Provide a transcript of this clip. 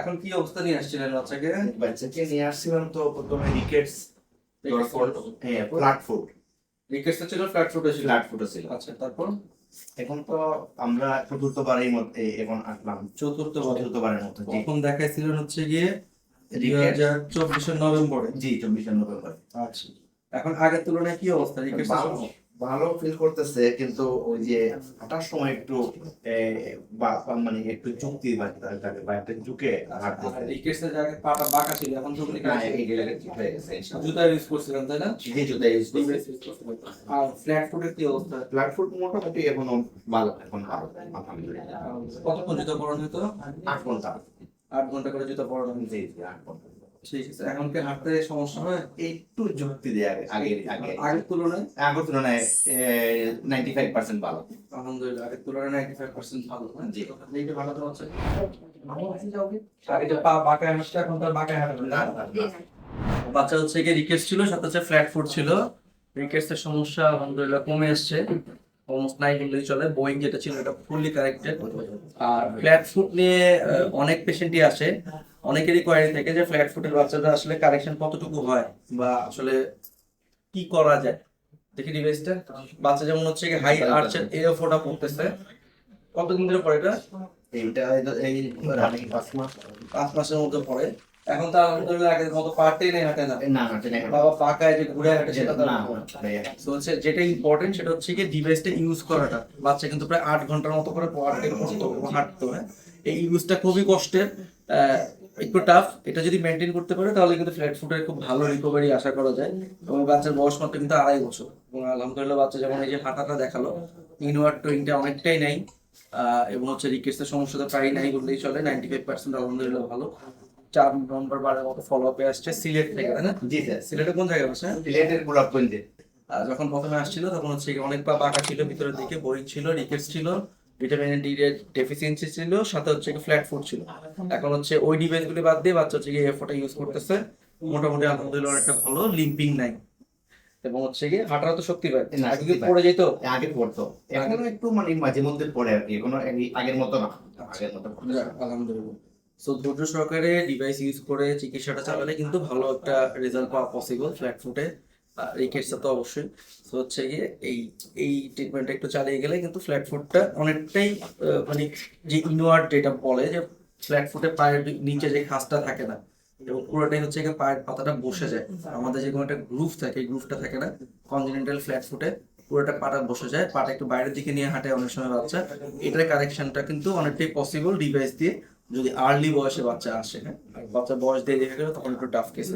এখন কি অবস্থা নিয়ে আসছিলেন বাচ্চাকে? বাচ্চাকে নিয়ে আসছিলাম তো প্রথমে রিকেটস হ্যাঁ ফ্ল্যাট ছিল? ফ্ল্যাট ছিল ফ্ল্যাট ছিল। আচ্ছা তারপর? এখন তো আমরা চতুর্থবারের মধ্যে এখন আসলাম। চতুর্থ বারে চতুর্থবারের মধ্যে জি। তখন দেখাইছিলেন হচ্ছে গিয়ে দুই হাজার চব্বিশের নভেম্বরে। জি চব্বিশে নভেম্বর। আচ্ছা। এখন আগের তুলনায় কি অবস্থা? রিকোয়েস্ট ভালো ফিল করতেছে কিন্তু ওই যে হাঁটার সময় একটু মানে একটু যুক্তি থাকে বা একটা ঝুঁকে হাঁটতে হয়। জায়গায় পাটা বাঁকা ছিল এখন তো না, এই জায়গাটা ঠিক গেছে জুতা ইউজ করছিলেন তাই না? জি জুতা ইউজ করবে আর ফ্ল্যাট ফুটের কি অবস্থা? ফ্ল্যাট ফুট মোটামুটি এখনও ভালো এখন ভালো আলহামদুলিল্লাহ। কতক্ষণ জুতা পরানো হতো? আট ঘণ্টা। আট ঘণ্টা করে জুতা পরানো জি জি আট ঘণ্টা। ঠিক আছে এখন কি হাঁটতে সমস্যা হয় একটু যুক্তি দেয় আগে আগে আগের। তুলনায়? আগের তুলনায় নাইনটি ফাইভ পার্সেন্ট ভালো। আলহামদুলিল্লাহ আগের তুলনায় নাইনটি ফাইভ পার্সেন্ট ভালো হ্যাঁ? জি। এইটা ভালো তো আছে। আগে যে পা বাঁকায় হাঁটছে এখন তার বাঁকায় হাঁটবে না। বাচ্চা হচ্ছে গিয়ে রিকেটস ছিল সাথে হচ্ছে ফ্ল্যাট ফুট ছিল। রিকেটস সমস্যা আলহামদুলিল্লাহ কমে এসছে। অলমোস্ট নাই বললেই চলে। বোয়িং যেটা ছিল এটা ফুললি কারেক্টেড আর ফ্ল্যাট ফুট নিয়ে অনেক পেশেন্টই আসে। অনেকেরই কোয়ারি থাকে যে ফ্ল্যাট ফুটের বাচ্চাদের আসলে কারেকশন কতটুকু হয় বা আসলে কি করা যায়। দেখি ডিভাইসটা। বাচ্চা যেমন হচ্ছে হাই আর্চের এও ফোটা পড়তেছে। কতদিন ধরে পড়ে এটা? এইটা এই- পাঁচ মাস। পাঁচ মাসের মধ্যে পড়ে। এখন তো আলহামদুলিল্লাহ আগের মতো পার্টে নেই হাঁটে না। না না টেনে বাবা পাকায় যে ঘুরে হাঁটে সেটা তো হচ্ছে যেটা ইম্পর্টেন্ট সেটা হচ্ছে কি ডিভাইসটা ইউজ করাটা। বাচ্চা কিন্তু প্রায় আট ঘণ্টার মতো করে পার ডে হাঁটতো হ্যাঁ। এই ইউজটা খুবই কষ্টের। একটু টাফ এটা যদি মেনটেন করতে পারে তাহলে কিন্তু ফ্ল্যাট ফুটের খুব ভালো রিকভারি আশা করা যায়। এবং বাচ্চার বয়স মাত্র কিন্তু আড়াই বছর। এবং আলহামদুলিল্লাহ বাচ্চা যেমন এই যে হাঁটাটা দেখাল ইনওয়ার্ড টোয়িংটা অনেকটাই নাই। এবং হচ্ছে রিকেটসের সমস্যাটা প্রায় নাই বললেই চলে। নাইনটি ফাইভ পার্সেন্ট আলহামদুলিল্লাহ ভালো। চার নম্বর বারের মতো ফলো আপে আসছে সিলেট থেকে তাই না? জি স্যার। সিলেটে কোন জায়গায় বসে? সিলেটের গোলাপগঞ্জে। আর যখন প্রথমে আসছিল তখন হচ্ছে অনেক পা বাঁকা ছিল ভিতরের দিকে বই ছিল রিকেটস ছিল। ভিটামিন ডি এর ডেফিসিয়েন্সি ছিল সাথে হচ্ছে কি ফ্ল্যাট ফুড ছিল। এখন হচ্ছে ওই ডিভাইস গুলি বাদ দিয়ে বাচ্চা হচ্ছে কি এফোটা ইউজ করতেছে। মোটামুটি আলহামদুলিল্লাহ একটা ভালো লিম্পিং নাই। এবং হচ্ছে কি হাঁটার তো শক্তি পায় আগে কি পড়ে যেত? আগে পড়তো এখনও একটু মানে মাঝে মধ্যে পড়ে আর কি এখনও এই- আগের মতো না। আগের মতো আলহামদুলিল্লাহ। সো ধৈর্য সহকারে ডিভাইস ইউজ করে চিকিৎসাটা চালালে কিন্তু ভালো একটা রেজাল্ট পাওয়া পসিবল ফ্ল্যাট ফুটে রিকেটসটা তো অবশ্যই। তো হচ্ছে গিয়ে এই এই ট্রিটমেন্টটা একটু চালিয়ে গেলে কিন্তু ফ্ল্যাট ফুটটা অনেকটাই মানে যে ইনওয়ার্ড যেটা বলে যে ফ্ল্যাট ফুটে পায়ের নিচে যে খাসটা থাকে না, এবং পুরোটাই হচ্ছে গিয়ে পায়ের পাতাটা বসে যায়। আমাদের যে কোনো একটা গ্রুপ থাকে, এই গ্রুপটা থাকে না কনজিনেন্টাল ফ্ল্যাট ফুটে পুরোটা পাটা বসে যায়, পাটা একটু বাইরের দিকে নিয়ে হাঁটে অনেক সময় বাচ্চা। এটার কারেকশনটা কিন্তু অনেকটাই পসিবল ডিভাইস দিয়ে যদি আর্লি বয়সে বাচ্চা আসে হ্যাঁ? বাচ্চা বয়স দেরি হয়ে গেলে তখন একটু টাফ কেস